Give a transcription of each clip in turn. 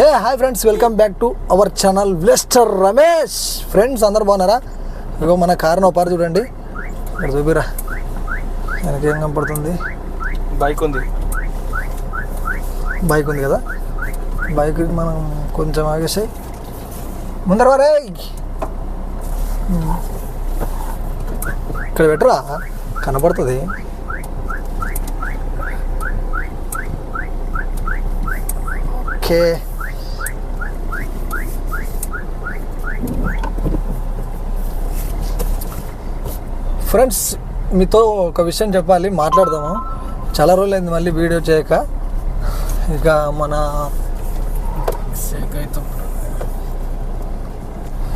Hey hi friends welcome back to our channel వ్లెస్టర్ Ramesh. Friends అందరు బాగున్నారా? ఇగో మన కారు నోపారు చూడండి. ఇక్కడ చూపిరా. మనకేం కనపడుతుంది? బైక్ ఉంది. బైక్ ఉంది కదా? బైక్ మనం కొంచెం ఆగేసాయి. ముందర వరే ఇక్కడ పెట్టరా? కనపడుతుంది. ఓకే. ఫ్రెండ్స్ మీతో ఒక విషయం చెప్పాలి మాట్లాడదాము. చాలా రోజులైంది మళ్ళీ వీడియో చేయక. ఇక మన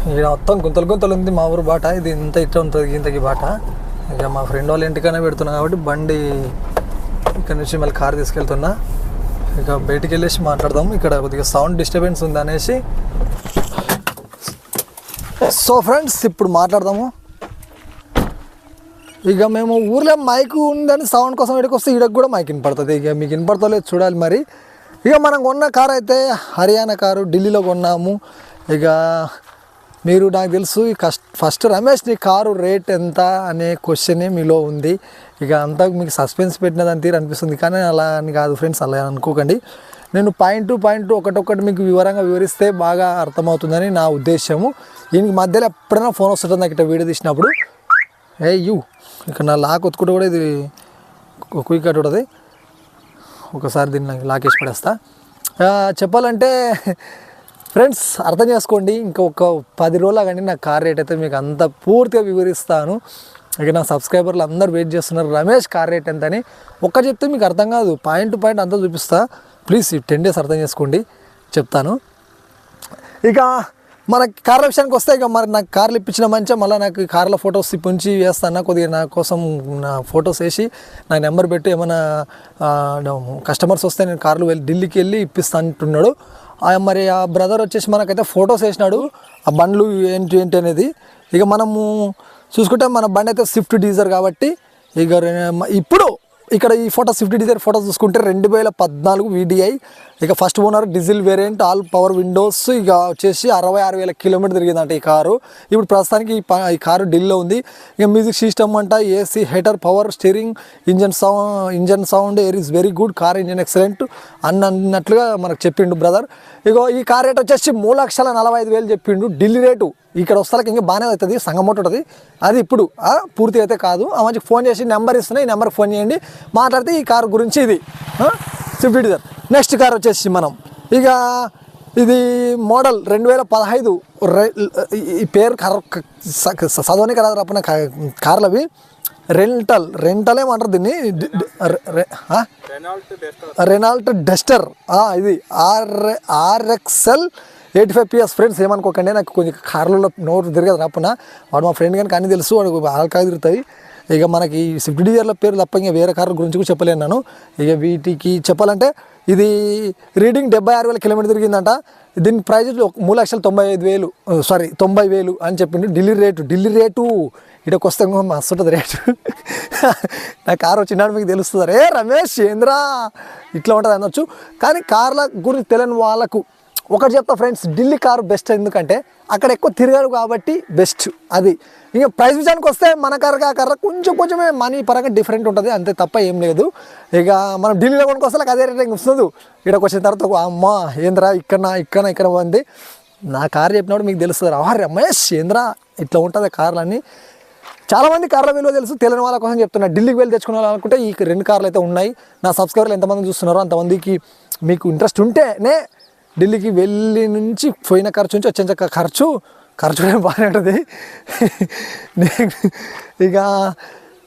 ఇక్కడ మొత్తం గుంతలు గుంతలు ఉంది మా ఊరు బాట. ఇది ఇంత ఇట్ట ఉంటుంది ఇంతకి బాట. ఇక మా ఫ్రెండ్ వాళ్ళ ఇంటికైనా పెడుతున్నా కాబట్టి బండి ఇక్కడ నుంచి మళ్ళీ కార్ తీసుకెళ్తున్నా. ఇక బయటికి వెళ్ళేసి మాట్లాడదాం ఇక్కడ కొద్దిగా సౌండ్ డిస్టర్బెన్స్ ఉంది అనేసి. సో ఫ్రెండ్స్ ఇప్పుడు మాట్లాడదాము. ఇక మేము ఊర్లో మైక్ ఉందని సౌండ్ కోసం ఇక్కడికి వస్తే ఇక్కడికి కూడా మైక్ వినపడుతుంది. ఇక మీకు వినపడతలేదు చూడాలి మరి. ఇక మనం కొన్న కారు అయితే హర్యానా కారు ఢిల్లీలో కొన్నాము. ఇక మీరు నాకు తెలుసు ఈ కష్ట ఫస్ట్ రమేష్ నీ కారు రేట్ ఎంత అనే క్వశ్చనే మీలో ఉంది. ఇక అంతా మీకు సస్పెన్స్ పెట్టినదని తీరు అనిపిస్తుంది. కానీ అలా అని కాదు ఫ్రెండ్స్ అలా అనుకోకండి. నేను పాయింట్ టు పాయింట్ ఒకటొక్కటి మీకు వివరంగా వివరిస్తే బాగా అర్థమవుతుందని నా ఉద్దేశము. దీనికి మధ్యలో ఎప్పుడైనా ఫోన్ వస్తుంటుంది నాకు ఇట్లా వీడియో తీసినప్పుడు ఏ యూ ఇక్కడ నా లాక్ ఒత్తుకుంటే కూడా ఇది క్విక్ కట్ ఉంటుంది. ఒకసారి దీన్ని నాకు వేసి పడేస్తా. చెప్పాలంటే ఫ్రెండ్స్ అర్థం చేసుకోండి ఇంకొక పది రోజులు కానీ నా కార్ రేట్ అయితే మీకు అంత పూర్తిగా వివరిస్తాను. ఇక నా సబ్స్క్రైబర్లు అందరు వెయిట్ చేస్తున్నారు రమేష్ కార్ రేట్ ఎంత అని ఒక్క చెప్తే మీకు అర్థం కాదు పాయింట్ టు పాయింట్ అంతా చూపిస్తా. ప్లీజ్ ఈ టెన్ డేస్ అర్థం చేసుకోండి చెప్తాను. ఇక మన కార్ల విషయానికి వస్తే ఇక మరి నాకు కార్లు ఇప్పించిన మంచిగా మళ్ళీ నాకు కార్ల ఫొటోస్ ఇప్పించి వేస్తాను? కొద్దిగా నా కోసం నా ఫొటోస్ వేసి నా నెంబర్ పెట్టి ఏమైనా కస్టమర్స్ వస్తే నేను కార్లు వెళ్ళి ఢిల్లీకి వెళ్ళి ఇప్పిస్తాను అంటున్నాడు. ఆ మరి ఆ బ్రదర్ వచ్చేసి మనకైతే ఫొటోస్ వేసినాడు ఆ బండ్లు ఏంటి ఏంటి అనేది. ఇక మనము చూసుకుంటే మన బండి అయితే స్విఫ్ట్ డీజర్ కాబట్టి ఇక ఇప్పుడు ఇక్కడ ఈ ఫోటో స్విఫ్ట్ డిజైర్ ఫోటో చూసుకుంటే రెండు వేల పద్నాలుగు వీడిఐ ఇక first owner diesel variant all power windows ఇక వచ్చేసి అరవై ఆరు వేల కిలోమీటర్ తిరిగిందంట ఈ కారు. ఇప్పుడు ప్రస్తుతానికి ఈ ప- ఈ కారు ఢిల్లీలో ఉంది. ఇక మ్యూజిక్ సిస్టమ్ అంట AC heater power steering engine sound engine sound air is very good car engine excellent అన్న అన్నట్లుగా మనకు చెప్పిండు బ్రదర్. ఇగో ఈ కార్ రేట్ వచ్చేసి మూడు లక్షల నలభై ఐదు వేలు చెప్పిండు. ఢిల్లీ రేటు ఇక్కడ వస్తాలకి ఇంకా బాగానే అవుతుంది సంగమోట ఉంటుంది. అది ఇప్పుడు ఆ, పూర్తిగా అయితే కాదు. ఆ మంచి ఫోన్ చేసి నెంబర్ ఇస్తున్నా ఈ నెంబర్కి ఫోన్ చేయండి. మాట్లాడితే ఈ కార్ గురించి ఇది స్విఫ్ట్ డిజైర్ నెక్స్ట్ కార్ వచ్చేసి మనం. ఇక ఇది మోడల్ రెండు వేల పదహైదు ఈ పేరు కర చదవనికి రాదు రప్పన కార్లు అవి. రెంటల్ రెంటల్ ఏమంటారు దీన్ని? రెనాల్ట్ డస్టర్ ఇది R RXL eighty five PS friends ఏమనుకోకండి నాకు కొంచెం కార్లలో నోరు తిరగదు రాపున వాడు మా ఫ్రెండ్ కానీ అన్ని తెలుసు వాడు ఆల్కాగా తిరుగుతాయి. ఇక మనకి స్విఫ్ట్ డిజైర్ల పేరు తప్ప ఇంకా వేరే కార్ల గురించి కూడా చెప్పలేను నేను. ఇక వీటికి చెప్పాలంటే ఇది రీడింగ్ డెబ్బై ఆరు వేల కిలోమీటర్ తిరిగిందంట. దీని ప్రైజ్ మూడు లక్షల తొంభై ఐదు వేలు సారీ తొంభై వేలు అని చెప్పిండు. ఢిల్లీ రేటు ఢిల్లీ రేటు ఇక్కడికి వస్తే మస్తు ఉంటుంది రేటు. నా కారు వచ్చినాడు మీకు తెలుస్తుంది? రే రమేష్ ఏంద్రా? ఇట్లా ఉంటుంది అనొచ్చు. కానీ కార్ల గురించి తెలియని వాళ్ళకు ఒకటి చెప్తా ఫ్రెండ్స్ ఢిల్లీ కారు బెస్ట్ ఎందుకంటే అక్కడ ఎక్కువ తిరగరు కాబట్టి బెస్ట్ అది. ఇంకా ప్రైస్ విషయానికి వస్తే మన కారు ఆ కర్ర కొంచెం కొంచెమే మనీ పరంగా డిఫరెంట్ ఉంటుంది అంతే తప్ప ఏం లేదు. ఇక మనం ఢిల్లీలో కొనుక్కొస్తే అదే రేట్ వస్తుంది. ఇక్కడికి వచ్చిన తర్వాత అమ్మ ఏంద్రా ఇక్కడ ఇక్కడ ఇక్కడ ఉంది నా కారు చెప్పినప్పుడు మీకు తెలుస్తుంది రా. రమేష్ ఏంద్రా ఇట్లా ఉంటుంది కార్లన్నీ. చాలామంది కార్ల విలువ తెలుసు తెలియని వాళ్ళ కోసం చెప్తున్నా. ఢిల్లీకి వెళ్ళి తెచ్చుకోవాలనుకుంటే అనుకుంటే ఈ రెండు కార్లు అయితే ఉన్నాయి. నా సబ్స్క్రైబర్లు ఎంతమంది చూస్తున్నారో అంతమందికి మీకు ఇంట్రెస్ట్ ఉంటేనే ఢిల్లీకి వెళ్ళి నుంచి పోయిన ఖర్చు నుంచి వచ్చే ఖర్చు ఖర్చు కూడా బాగానే ఉంటుంది. నేను- ఇక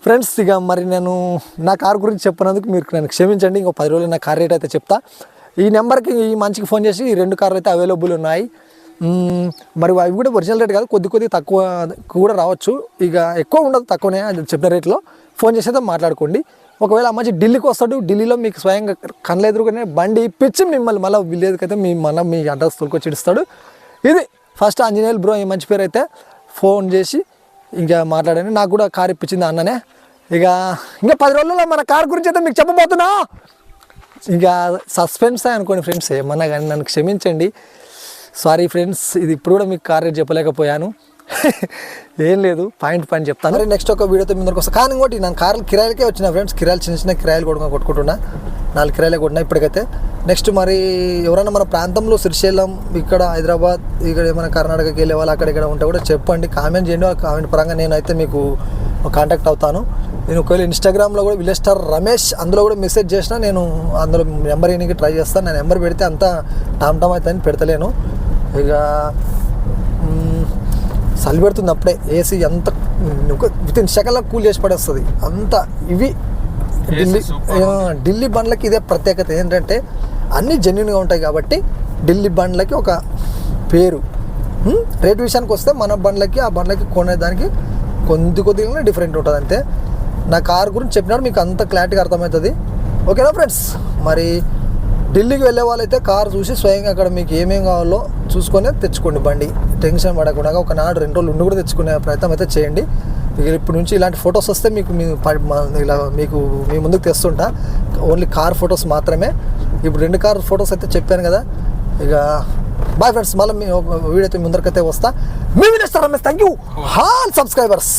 ఫ్రెండ్స్ ఇక మరి నేను నా కార్ గురించి చెప్పినందుకు మీరు నన్ను క్షమించండి. ఇంకో పది రోజులు నా కార్ రేట్ అయితే చెప్తా. ఈ నెంబర్కి ఈ మంచికి ఫోన్ చేసి ఈ రెండు కార్లు అయితే అవైలబుల్ ఉన్నాయి. మరి అవి కూడా ఒరిజినల్ రేట్ కాదు కొద్ది కొద్ది తక్కువ కూడా రావచ్చు. ఇక ఎక్కువ ఉండదు తక్కువనే చెప్పిన రేట్లో. ఫోన్ చేసి అయితే మాట్లాడుకోండి. ఒకవేళ మంచి ఢిల్లీకి వస్తాడు ఢిల్లీలో మీకు స్వయంగా కళ్ళ ఎదురుగానే బండి ఇప్పించి మిమ్మల్ని మళ్ళీ విలేజ్కి అయితే మీ మన మీ అడ్రస్ తోలుకొచ్చి ఇస్తాడు ఇది ఫస్ట్ ఆంజనేయులు బ్రో ఈ మంచి పేరు అయితే ఫోన్ చేసి ఇంకా మాట్లాడండి. నాకు కూడా కార్ ఇప్పించింది అన్ననే. ఇక ఇంకా పది రోజుల్లో మన కార్ గురించి అయితే మీకు చెప్పబోతున్నా. ఇంకా సస్పెన్స్ అనుకోండి ఫ్రెండ్స్ ఏమన్నా కానీ నన్ను క్షమించండి. సారీ ఫ్రెండ్స్ ఇది ఇప్పుడు కూడా మీకు కార్ రేట్ చెప్పలేకపోయాను. ఏం లేదు పాయింట్ పాయింట్ చెప్తాను. మరి నెక్స్ట్ ఒక వీడియోతో మీ ముందరకు వస్తా. కానీ ఇంకోటి నేను కార్లు కిరాయిలకే వచ్చిన ఫ్రెండ్స్ కిరాయిలు చిన్న చిన్న కిరాయిలు కూడా కొట్టుకుంటున్నా. నాలుగు కిరాయిలే కొట్టినా ఇప్పటికైతే. నెక్స్ట్ మరి ఎవరైనా మన ప్రాంతంలో శ్రీశైలం ఇక్కడ హైదరాబాద్ ఇక్కడ ఏమైనా కర్ణాటకకి వెళ్ళే వాళ్ళు అక్కడ ఇక్కడ ఉంటే కూడా చెప్పండి. కామెంట్ చేయండి. ఆ కామెంట్ పరంగా నేనైతే మీకు కాంటాక్ట్ అవుతాను. నేను ఒకవేళ ఇన్స్టాగ్రామ్లో కూడా విలేజ్ స్టార్ రమేష్ అందులో కూడా మెసేజ్ చేసినా నేను అందులో నెంబర్ వేయడానికి ట్రై చేస్తాను. నా నెంబర్ పెడితే అంతా టామ్ టామ్ అవుతుందని పెడతలేను. ఇక చలి పెడుతుంది అప్పుడే ఏసీ ఎంత విత్ ఇన్ సెకండ్లో కూల్ చేసి పడేస్తుంది. అంత ఇవి ఢిల్లీ ఢిల్లీ బండ్లకి ఇదే ప్రత్యేకత. ఏంటంటే అన్నీ జెన్యున్గా ఉంటాయి కాబట్టి ఢిల్లీ బండ్లకి ఒక పేరు. రేట్ విషయానికి వస్తే మన బండ్లకి ఆ బండ్లకి కొనేదానికి కొద్ది కొద్దిగానే డిఫరెంట్ ఉంటుంది అంతే. నా కార్ గురించి చెప్పినాడు మీకు అంత క్లారిటీగా అర్థమవుతుంది. ఓకేనా ఫ్రెండ్స్ మరి ఢిల్లీకి వెళ్ళే వాళ్ళైతే కార్ చూసి స్వయంగా అక్కడ మీకు ఏమేం కావాలో చూసుకొని తెచ్చుకోండి బండి. టెన్షన్ పడకుండా ఒక నాడు రెండు రోజులు ఉండి కూడా తెచ్చుకునే ప్రయత్నం అయితే చేయండి. ఇక ఇప్పటి నుంచి ఇలాంటి ఫొటోస్ వస్తే మీకు మీ ఇలా మీకు మీ ముందుకు తెస్తుంటా. ఓన్లీ కార్ ఫొటోస్ మాత్రమే. ఇప్పుడు రెండు కార్ ఫొటోస్ అయితే చెప్పాను కదా. ఇక బాయ్ ఫ్రెండ్స్ మళ్ళీ మీ వీడియో అయితే ముందరికైతే వస్తా. మీ వినేస్తారు Ramesh thank you all subscribers